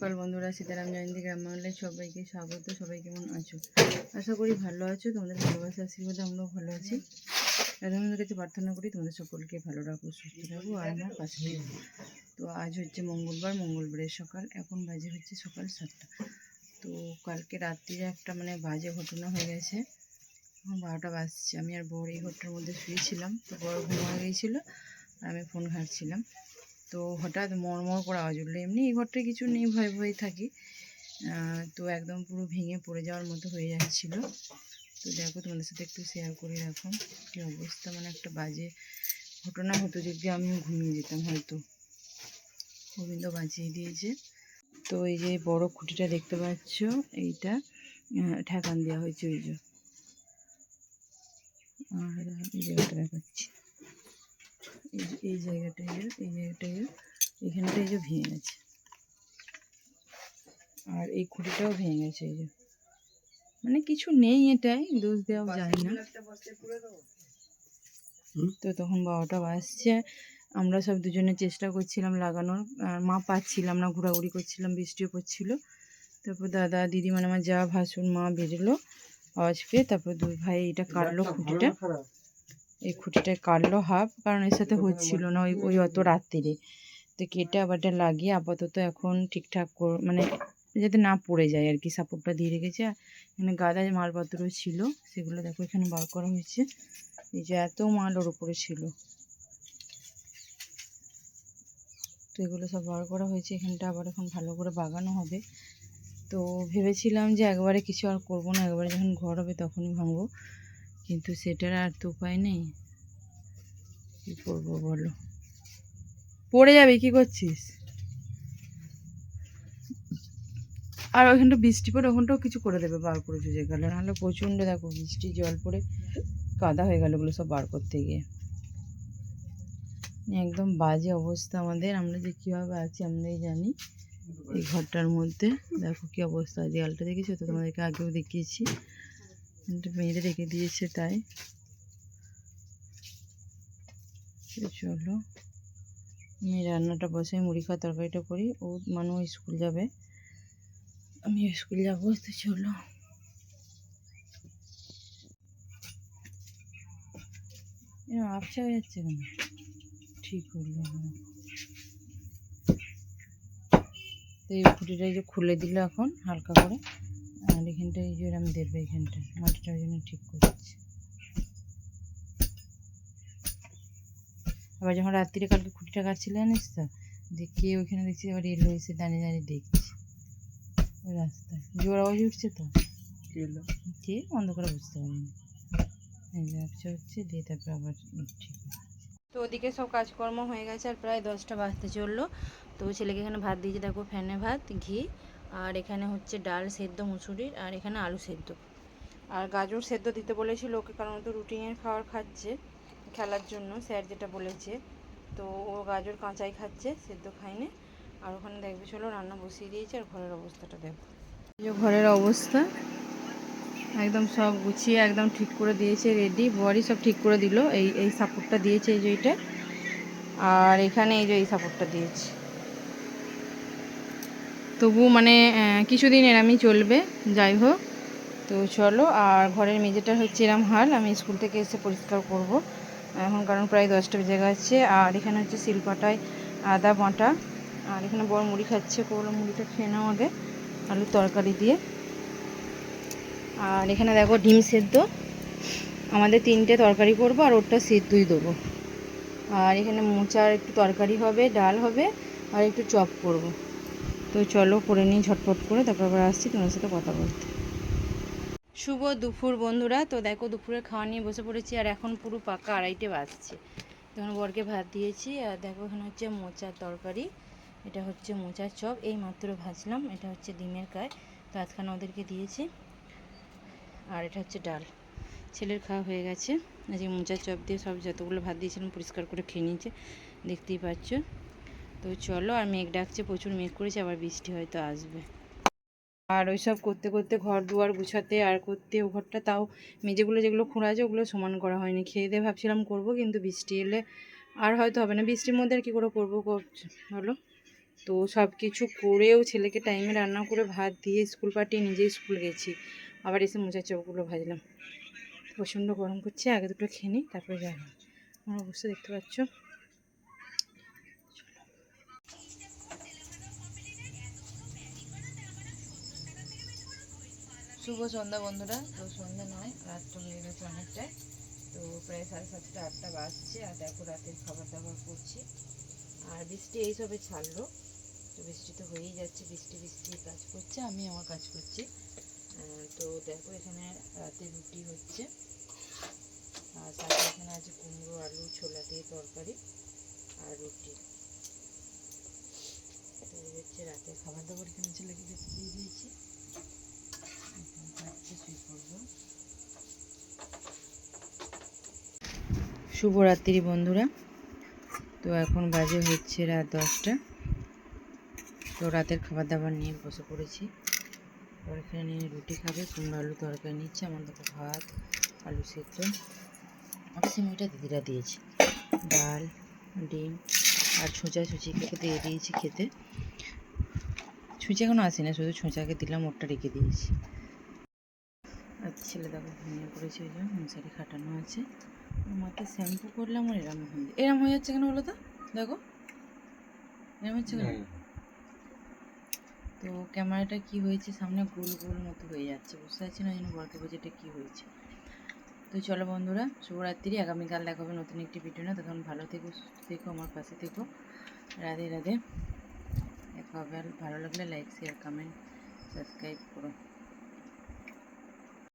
সকাল বন্ধুরা, সীতারাম জয়ন্তী গ্রাম বাংলায় সবাইকে স্বাগত। সবাই কেমন আছো? আশা করি ভালো আছো। তোমাদের ভালোবাসা আশীর্বাদে আমরাও ভালো আছি। আর আমাদের কাছে প্রার্থনা করি তোমাদের সকলকে ভালো রাখো, সুস্থ রাখো আর আমার থেকো। তো আজ হচ্ছে মঙ্গলবার মঙ্গলবারের সকাল। এখন বাজে হচ্ছে সকাল সাতটা। তো কালকে রাত্রিরে একটা মানে বাজে ঘটনা হয়ে গেছে। এখন বারোটা বাজছে। আমি আর বড় এই ঘরটার মধ্যে শুয়েছিলাম। তো বড় ঘুম গিয়েছিল। আর আমি ফোন ঘাঁটছিলাম। তো হঠাৎ মরমর করে আওয়াজ উঠল। এমনি এই ঘরটায় কিছু নেই, ভয় ভয় থাকি। তো একদম পুরো ভেঙে পড়ে যাওয়ার মতো হয়ে যাচ্ছিল। তো দেখো, তোমাদের সাথে একটু শেয়ার করে রাখো। কী অবস্থা মানে একটা বাজে ঘটনা হতো যদি আমিও ঘুমিয়ে যেতাম হয়তো। গোবিন্দ বাঁচিয়ে দিয়েছে। তো এই যে বড় খুঁটিটা দেখতে পাচ্ছ, এইটা ঠেকান দেওয়া হয়েছে ওই যে। আর এই দেখাচ্ছি। এই যে এই জায়গাটা এই যে ভেঙে গেছে। আর এই খুঁটিটাও ভেঙে গেছে এই যে। মানে কিছু নেই এটাই দোষ দেওয়া যায় না। তো তখন বারোটা বাজছে আমরা সব দুজনে চেষ্টা করছিলাম লাগানোর আর মা পাচ্ছিলাম না ঘোরাঘুরি করছিলাম বৃষ্টিও পড়ছিল। তারপর দাদা দিদি মানে আমার যা ভাসুন মা বেরোলো আওয়াজ পেয়ে তারপর দুই ভাই এটা কাটলো খুঁটিটা। এই খুঁটিটা কাটলো হাফ কারণ এর সাথে হচ্ছিল না ওই ওই অত রাত্রিরে তো কেটে আবার এটা লাগিয়ে আপাতত এখন ঠিকঠাক কর- মানে যাতে না পড়ে যায় আর কি সাপোর্টটা দিয়ে রেখেছে। আর এখানে গাদা মালপত্র ছিল সেগুলো দেখো এখানে বার করা হয়েছে। এই যে এত মাল ওর উপরে ছিল। তো এগুলো সব বার করা হয়েছে এখানটা আবার এখন ভালো করে বাগানো হবে। তো ভেবেছিলাম যে একবারে কিছু আর করব না একবারে যখন ঘর হবে তখনই ভাঙবো। কিন্তু সেটার আর তো উপায় নেই। কী করব বলো? পড়ে যাবে, কি করছিস? আর ওইখানটা বৃষ্টি পড়ে, ওখানটাও কিছু করে দেবে, বার করে চুজে গেলে। নাহলে প্রচণ্ড দেখো বৃষ্টি, জল পড়ে কাদা হয়ে গেল ওগুলো সব বার করতে গিয়ে। একদম বাজে অবস্থা আমাদের, আমরা যে কীভাবে আছি আমরাই জানি। এই ঘরটার মধ্যে, দেখো কী অবস্থা, দেয়ালটা দেখেছ? তো তোমাদেরকে আগেও দেখিয়েছি। মেরে রেখে দিয়েছে তাই। চলো, আমি রান্নাটা বসে মুড়ি খাওয়া তরকারিটা করি। ও মানুষ স্কুল যাবে। আমি স্কুল যাব, তো চলো। এরকম আবছা হয়ে যাচ্ছে কেন? ঠিক হলো এই এই যে খুলে দিল এখন, হালকা করে। এখানটা এই যে এরম দেবে এখানটা। মাটিটা ওই জন্য ঠিক করছি। আবার যখন রাত্রিরে কালকে খুঁটিটা কাটছিল জানিস তো? দেখি ওইখানে দেখছি আবার এলো এসে দাঁড়িয়ে দাঁড়িয়ে দেখছি। ওই রাস্তায়। জোর আওয়াজ উঠছে তো? কে বন্ধ করে বুঝতে পারিনি। আবছা হচ্ছে দিয়ে তারপর আবার ঠিক তো ওদিকে সব কাজকর্ম হয়ে গেছে আর প্রায় দশটা বাজতে চলল। তো ছেলেকে এখানে ভাত দিয়েছে দেখো ফ্যানে ভাত ঘি আর এখানে হচ্ছে ডাল সেদ্ধ মুসুরির আর এখানে আলু সেদ্ধ। আর গাজর সেদ্ধ দিতে বলেছিল ওকে, কারণ তো রুটিনের খাবার খাচ্ছে খেলার জন্য, স্যার যেটা বলেছে। তো ও গাজর কাঁচাই খাচ্ছে, সেদ্ধ খায়নি। আর ওখানে দেখবে, চলো রান্না বসিয়ে দিয়েছে আর ঘরের অবস্থাটা দেখো। যে ঘরের অবস্থা, একদম সব গুছিয়ে একদম ঠিক করে দিয়েছে রেডি বড়ি সব ঠিক করে দিল। এই এই সাপোর্টটা দিয়েছে এই যে এইটা আর এখানে এই যে এই সাপোর্টটা দিয়েছে। তবু মানে আহ, কিছুদিন এরামই চলবে যাই হোক। তো চলো আর ঘরের মেঝেটা হচ্ছে এরম হাল আমি স্কুল থেকে এসে পরিষ্কার করব। এখন কারণ প্রায় দশটা বেজে গেছে আর এখানে হচ্ছে শিলপাটায় আদা বাটা আর এখানে বড় মুড়ি খাচ্ছে কোলো মুড়িটা খেয়ে নাও আগে আলুর তরকারি দিয়ে। আর এখানে দেখো ডিম সেদ্ধ আমাদের তিনটে তরকারি করব আর ওরটা সেদ্ধই দেবো। আর এখানে মোচার একটু তরকারি হবে ডাল হবে আর একটু চপ করব। তো চলো করে নিই ঝটপট করে, তারপর আবার আসছি তোমার সাথে কথা বলতে। শুভ দুপুর বন্ধুরা, তো দেখো দুপুরে খাওয়া নিয়ে বসে পড়েছি আর এখন পুরো পাকা আড়াইটে বাজছে। তখন বরকে ভাত দিয়েছি, আর দেখো এখানে হচ্ছে মোচার তরকারি, এটা হচ্ছে মোচার চপ, এই মাত্র ভাজলাম, এটা হচ্ছে ডিমের কায়, তো আজখানে ওদেরকে দিয়েছি, আর এটা হচ্ছে ডাল। ছেলের খাওয়া হয়ে গেছে আজকে মোচার চপ দিয়ে সব যতগুলো ভাত দিয়েছিলাম পরিষ্কার করে খেয়ে নিয়েছে, দেখতেই পাচ্ছ। তো চলো, আর মেঘ ডাকছে, প্রচুর মেঘ করেছে, আবার বৃষ্টি হয়তো আসবে। আর ওইসব করতে করতে ঘর দুয়ার গুছাতে আর করতে ও ঘরটা, তাও মেঝেগুলো যেগুলো খোঁড়া আছে, ওগুলো সমান করা হয়নি। খেয়ে দিয়ে ভাবছিলাম করব, কিন্তু বৃষ্টি এলে আর হয়তো হবে না। বৃষ্টির মধ্যে আর কী করে করব কর- বলো তো সব কিছু করেও ছেলেকে টাইমে রান্না করে ভাত দিয়ে স্কুল পাঠিয়ে নিজেই স্কুল গেছি। আবার এসে মোচার চপগুলো ভাজলাম। প্রচণ্ড গরম করছে, আগে দুটো খেয়ে নিই, তারপরে যাব আমার অবস্থা দেখতে পাচ্ছ? শুভ সন্ধ্যা বন্ধুরা। তো সন্ধ্যা নয়, রাত তো হয়ে গেছে অনেকটাই। তো প্রায় সাড়ে সাতটা, আটটা বাজছে, আর দেখো রাতের খাবার দাবার করছি। আর বৃষ্টি এইসবে ছাড়লো। তো বৃষ্টি তো হয়েই যাচ্ছে, বৃষ্টি বৃষ্টি কাজ করছে, আমি আমার কাজ করছি। তো দেখো এখানে রাতে রুটি হচ্ছে। আর সাথে এখানে আছে কুমড়ো, আলু, ছোলা দিয়ে তরকারি আর রুটি। তো হচ্ছে রাতের খাবার দাবার এখানে ছেলেকে খেতে দিয়ে দিয়েছি এখন খাচ্ছে শুয়ে পড়ব শুভরাত্রি বন্ধুরা। তো এখন বাজে হচ্ছে রাত দশটা। তো রাতের খাবার দাবার নিয়ে বসে পড়েছি। তো এখানে নিয়ে রুটি খাবে, কুমড়ো আলু তরকারি নিচ্ছে, আমার দেখো ভাত, আলু সেদ্ধ। আর সিমিটা দিদিরা দিয়েছে। ডাল, ডিম আর ছোঁচা ছুচিকে দিয়ে দিয়েছি খেতে। ছুঁচি এখনও আসে না শুধু ছোঁচাকে দিলাম, ওরটা রেখে দিয়েছি। আর ছেলে দেখো ঘুমিয়ে পড়েছে, ওই জন্য মশারি খাটানো আছে। মাথায় শ্যাম্পু করলাম আর এরম হয়ে। এরম হয়ে যাচ্ছে কেন বলো তো? দেখো। এরম হচ্ছে কেন? তো ক্যামেরাটা কি হয়েছে? সামনে গোল গোল মতো হয়ে যাচ্ছে। বুঝতে পারছি না যেন বলতে বলছে এটা কী হয়েছে। তো চলো বন্ধুরা শুভরাত্রি। আগামীকাল দেখা হবে নতুন একটি ভিডিও না তখন ভালো থেকো সুস্থ থেকো আমার পাশে থেকো। রাধে রাধে। দেখা হবে। ভালো লাগলে লাইক শেয়ার কমেন্ট সাবস্ক্রাইব করো।